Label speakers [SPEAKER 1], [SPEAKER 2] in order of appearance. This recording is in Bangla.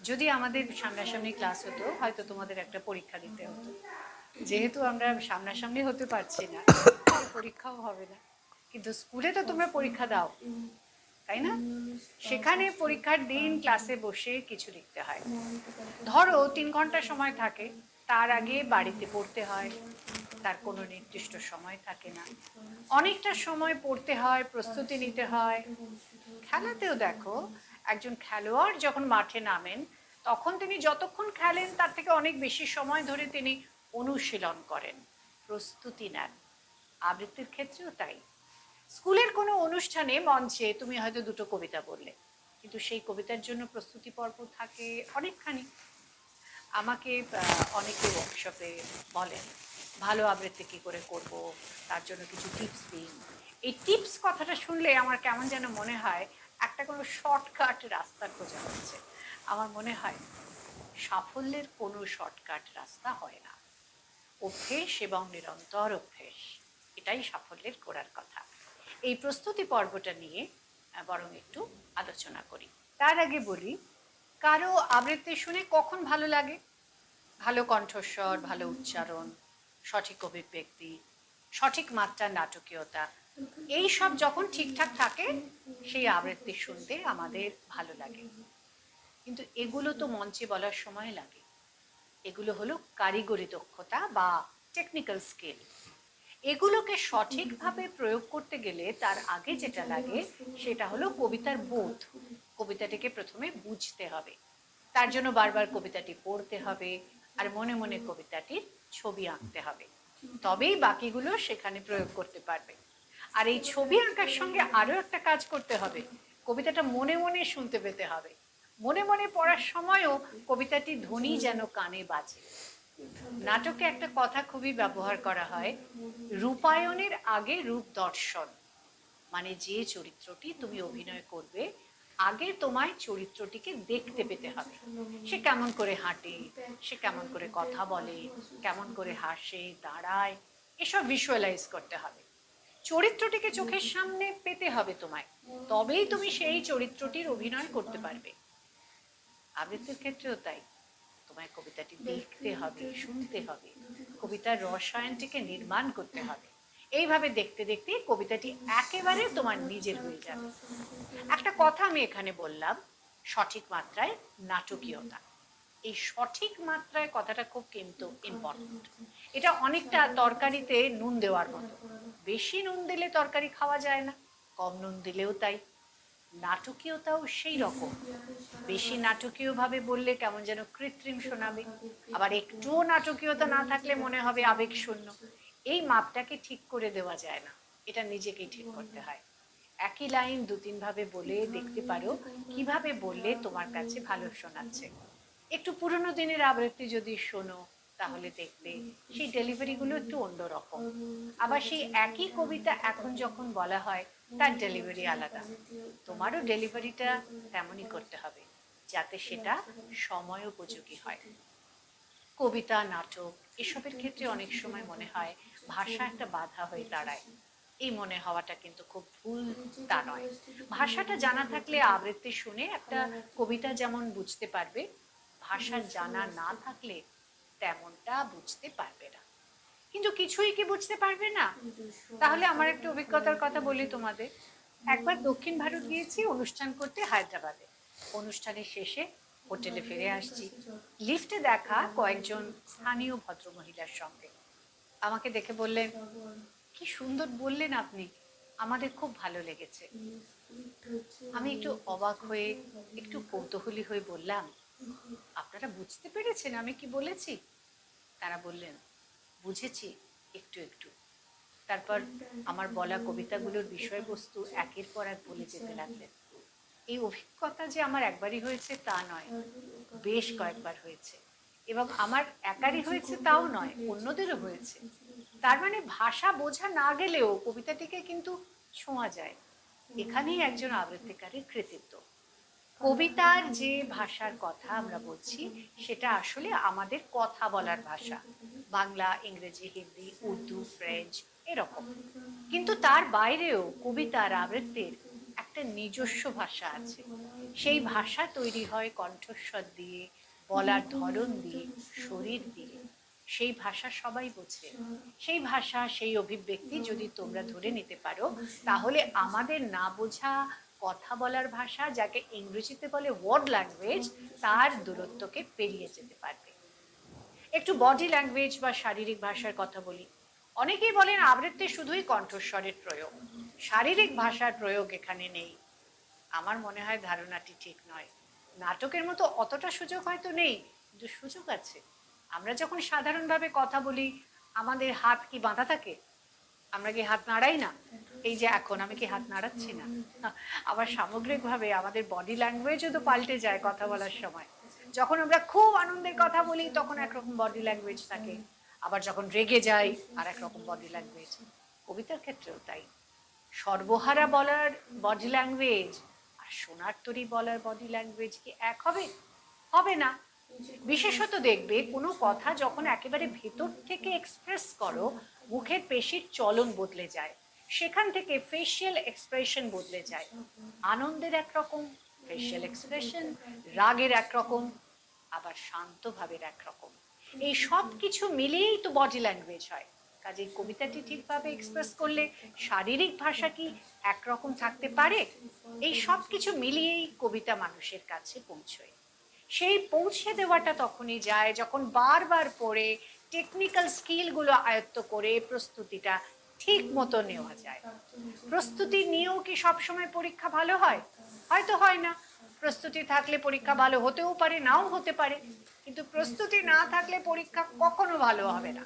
[SPEAKER 1] যদি আমাদের সামনাসামনি ক্লাস হতো, হয়তো তোমাদের একটা পরীক্ষা দিতে হতো। যেহেতু আমরা সামনাসামনি হতে পারছি না পরীক্ষাও হবে না। কিন্তু স্কুলে তো তোমরা পরীক্ষা দাও, তাই না? সেখানে পরীক্ষার দিন ক্লাসে বসে কিছু লিখতে হয়। ধরো তিন ঘণ্টা সময় থাকে, তার আগে বাড়িতে পড়তে হয়। তার কোনো নির্দিষ্ট সময় থাকে না। অনেকটা সময় পড়তে হয়, প্রস্তুতি নিতে হয়। খেলাতেও দেখো, একজন খেলোয়াড় যখন মাঠে নামেন, তখন তিনি যতক্ষণ খেলেন, তার থেকে অনেক বেশি সময় ধরে তিনি অনুশীলন করেন, প্রস্তুতি নেন। আবৃত্তির ক্ষেত্রেও তাই। স্কুলের কোনো অনুষ্ঠানে মঞ্চে তুমি হয়তো দুটো কবিতা বললে, কিন্তু সেই কবিতার জন্য প্রস্তুতি পর্ব থাকে অনেকখানি। আমাকে অনেকে ওয়ার্কশপে বলেন ভালো আবৃত্তি কী করে করব, তার জন্য কিছু টিপস দিন। এই টিপস কথাটা শুনলে আমার কেমন যেন মনে হয় একটা কোনো শর্টকাট রাস্তা খোঁজা হচ্ছে। আমার মনে হয় সাফল্যের কোনো শর্টকাট রাস্তা হয় না। অভ্যেস এবং নিরন্তর অভ্যেস, এটাই সাফল্যের করার কথা। এই প্রস্তুতি পর্বটা নিয়ে বরং একটু আলোচনা করি। তার আগে বলি, কারও আবৃত্তি শুনে কখন ভালো লাগে? ভালো কণ্ঠস্বর, ভালো উচ্চারণ সঠিক অভিব্যক্তি, সঠিক মাত্রার নাটকীয়তা এই সব যখন ঠিকঠাক থাকে, সেই আবৃত্তি শুনতে আমাদের ভালো লাগে। কিন্তু এগুলো তো মঞ্চে বলার সময় লাগে। এগুলো হলো কারিগরি দক্ষতা বা টেকনিক্যাল স্কিল এগুলোকে সঠিকভাবে প্রয়োগ করতে গেলে তার আগে যেটা লাগে, সেটা হলো কবিতার বোধ। কবিতাটিকে প্রথমে বুঝতে হবে। তার জন্য বারবার কবিতাটি পড়তে হবে আর মনে মনে কবিতাটির ছবি আঁকতে হবে। তবেই বাকিগুলো সেখানে প্রয়োগ করতে পারবে। আর এই ছবি আঁকার সঙ্গে আরও একটা কাজ করতে হবে। কবিতাটা মনে মনে শুনতে পেতে হবে। মনে মনে পড়ার সময়ও কবিতাটি ধ্বনি যেন কানে বাজে। নাটকে একটা কথা খুবই ব্যবহার করা হয়, রূপায়ণের আগে রূপ দর্শন। মানে যে চরিত্রটি তুমি অভিনয় করবে আগে তোমায় চরিত্রটিকে দেখতে পেতে হবে। সে কেমন করে হাঁটে, সে কেমন করে কথা বলে, কেমন করে হাসে, দাঁড়ায়, এসব ভিজুয়ালাইজ করতে হবে। চরিত্রটিকে চোখের সামনে পেতে হবে তোমায়, তবেই তুমি সেই চরিত্রটির অভিনয় করতে পারবে। আবৃত্তির ক্ষেত্রেও তাই। তোমায় কবিতাটি দেখতে হবে, শুনতে হবে। কবিতার রসায়নটিকে নির্মাণ করতে হবে। এইভাবে দেখতে দেখতে কবিতাটি একেবারে তোমার নিজের হয়ে যাবে। একটা কথা আমি এখানে বললাম, সঠিক মাত্রায় নাটকীয়তা। এই সঠিক মাত্রায় কথাটা খুব কিন্তু ইম্পর্টেন্ট এটা অনেকটা তরকারিতে নুন দেওয়ার মতো। বেশি নুন দিলে তরকারি খাওয়া যায় না, কম নুন দিলেও তাই। নাটকীয়তাও সেই রকম। বেশি নাটকীয়ভাবে বললে কেমন যেন কৃত্রিম শোনাবে। আবার একটুও নাটকীয়তা না থাকলে মনে হবে আবেগ শূন্য এই মাপটাকে ঠিক করে দেওয়া যায় না। এটা নিজেকেই ঠিক করতে হয়। একই লাইন দু তিন ভাবে বলে দেখতে পারো, কীভাবে বললে তোমার কাছে ভালো শোনাচ্ছে। একটু পুরোনো দিনের আবৃত্তি যদি শোনো, তাহলে দেখবে সেই ডেলিভারিগুলো একটু অন্যরকম। আবার সেই একই কবিতা এখন যখন বলা হয়, তার ডেলিভারি আলাদা। তোমারও ডেলিভারিটা তেমনই করতে হবে, যাতে সেটা সময় উপযোগী হয়। কবিতা, নাটক, এসবের ক্ষেত্রে অনেক সময় মনে হয় ভাষা একটা বাধা হয়ে দাঁড়ায়। এই মনে হওয়াটা কিন্তু খুব ভুল তা নয়। ভাষাটা জানা থাকলে আবৃত্তি শুনে একটা কবিতা যেমন বুঝতে পারবে, ভাষা জানা না থাকলে তেমনটা বুঝতে পারবে না। কিন্তু কিছুই কি বুঝতে পারবে না? তাহলে আমার একটা অভিজ্ঞতার কথা বলি তোমাদের। একবার দক্ষিণ ভারত গিয়েছি অনুষ্ঠান করতে হায়দ্রাবাদে। অনুষ্ঠানের শেষে হোটেলে ফিরে আসছি। লিফটে দেখা কয়েকজন স্থানীয় ভদ্রমহিলার সঙ্গে। আমাকে দেখে বললেন কি সুন্দর বললেন আপনি। আমাদের খুব ভালো লেগেছে। আমি একটু অবাক হয়ে, একটু কৌতূহলী হয়ে বললাম, আপনারা বুঝতে পেরেছেন আমি কি বলেছি? তারা বললেন, বুঝেছি, একটু একটু। তারপর আমার বলা কবিতাগুলোর বিষয়বস্তু একের পর এক বলে যেতে লাগলেন। এই অভিজ্ঞতা যে আমার একবারই হয়েছে তা নয়, বেশ কয়েকবার হয়েছে। এবং আমার একারই হয়েছে তাও নয়, অন্যদেরও হয়েছে। তার মানে ভাষা বোঝা না গেলেও কবিতাটিকে কিন্তু ছোঁয়া যায়। এখানেই একজন আবৃত্তিকারীর কৃতিত্ব। কবিতার যে ভাষার কথা আমরা বলছি, সেটা আসলে আমাদের কথা বলার ভাষা। বাংলা, ইংরেজি, হিন্দি, উর্দু, ফ্রেঞ্চ, এরকম। কিন্তু তার বাইরেও কবিতার আবৃত্তির একটা নিজস্ব ভাষা আছে। সেই ভাষা তৈরি হয় কণ্ঠস্বর দিয়ে, বলার ধরন দিয়ে, শরীর দিয়ে। সেই ভাষা সবাই বোঝে। সেই ভাষা, সেই অভিব্যক্তি যদি তোমরা ধরে নিতে পারো, তাহলে আমাদের না বোঝা কথা বলার ভাষা, যাকে ইংরেজিতে বলে ওয়ার্ড ল্যাঙ্গুয়েজ, তার দূরত্বকে পেরিয়ে যেতে পারবে। একটু বডি ল্যাঙ্গুয়েজ বা শারীরিক ভাষার কথা বলি। অনেকেই বলেন আবৃত্তি শুধুই কণ্ঠস্বরের প্রয়োগ। শারীরিক ভাষার প্রয়োগ এখানে নেই। আমার মনে হয় ধারণাটি ঠিক নয়। নাটকের মতো অতটা সুযোগ হয়তো নেই, কিন্তু সুযোগ আছে। আমরা যখন সাধারণভাবে কথা বলি, আমাদের হাত কি বাঁধা থাকে? আমরা কি হাত নাড়াই না? এই যে এখন আমি কি হাত নাড়াচ্ছি না? আবার সামগ্রিকভাবে আমাদের বডি ল্যাঙ্গুয়েজও তো পাল্টে যায় কথা বলার সময়। যখন আমরা খুব আনন্দের কথা বলি, তখন একরকম বডি ল্যাঙ্গুয়েজ থাকে। আবার যখন রেগে যাই আর একরকম বডি ল্যাঙ্গুয়েজ কবিতার ক্ষেত্রেও তাই। সর্বহারা বলার বডি ল্যাঙ্গুয়েজ আর সোনার তরি বলার বডি ল্যাঙ্গুয়েজ কি এক হবে? হবে না। বিশেষত দেখবে, কোনো কথা যখন একেবারে ভেতর থেকে এক্সপ্রেস করো, মুখের পেশির চলন বদলে যায়। সেখান থেকে ফেশিয়াল এক্সপ্রেশন বদলে যায়। আনন্দের একরকম ফেশিয়াল এক্সপ্রেশন রাগের একরকম আবার শান্ত ভাবের একরকম এই সব কিছু মিলিয়েই তো বডি ল্যাঙ্গুয়েজ হয়। কাজেই কবিতাটি ঠিকভাবে এক্সপ্রেস করলে শারীরিক ভাষা কি একরকম থাকতে পারে? এই সব কিছু মিলিয়েই কবিতা মানুষের কাছে পৌঁছয়। সেই পৌঁছে দেওয়াটা তখনই যায় যখন বারবার পড়ে টেকনিক্যাল স্কিলগুলো আয়ত্ত করে প্রস্তুতিটা ঠিক মতো নেওয়া যায়। প্রস্তুতি নিয়েও কি সবসময় পরীক্ষা ভালো হয়? হয়তো হয় না। প্রস্তুতি থাকলে পরীক্ষা ভালো হতেও পারে, নাও হতে পারে। কিন্তু প্রস্তুতি না থাকলে পরীক্ষা কখনো ভালো হবে না।